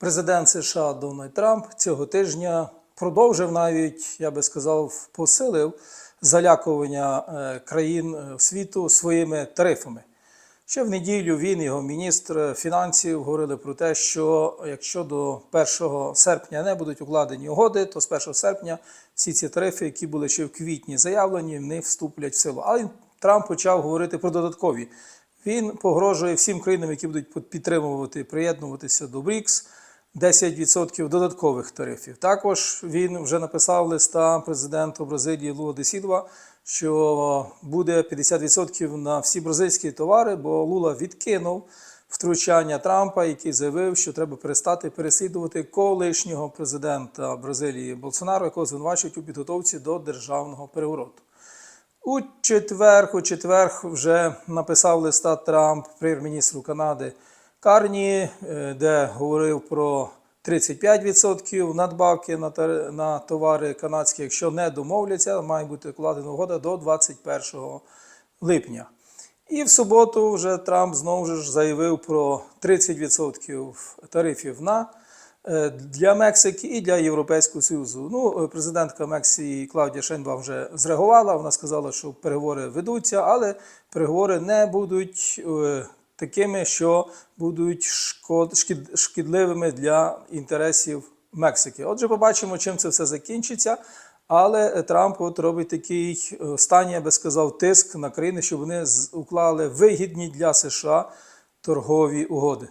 Президент США Дональд Трамп цього тижня продовжив навіть, я би сказав, посилив залякування е, країн е, світу своїми тарифами. Ще в неділю він і його міністр фінансів говорили про те, що якщо до 1 серпня не будуть укладені угоди, то з 1 серпня всі ці тарифи, які були ще в квітні заявлені, вони вступлять в силу. Але Трамп почав говорити про додаткові. Він погрожує всім країнам, які будуть підтримувати, приєднуватися до БРІКС, 10% додаткових тарифів. Також він вже написав листа президенту Бразилії Луа де Сілва, що буде 50% на всі бразильські товари, бо Лула відкинув втручання Трампа, який заявив, що треба перестати переслідувати колишнього президента Бразилії Болсонару, якого звинувачують у підготовці до державного перевороту. У четвер, у четвер вже написав листа Трамп прем'єр-міністру Канади Карні, е, де говорив про 35% надбавки на, товари канадські. Якщо не домовляться, має бути укладена угода до 21 липня. І в суботу вже Трамп знову ж заявив про 30% тарифів на е, для Мексики і для Європейського Союзу. Ну, е, президентка Мексики Клаудія Шейнбаум вже зреагувала. Вона сказала, що переговори ведуться, але переговори не будуть такими, що будуть шкідливими для інтересів Мексики. Отже, побачимо, чим це все закінчиться. Але е, Трамп от робить такий е, останній, я би сказав, тиск на країни, щоб вони уклали вигідні для США торгові угоди.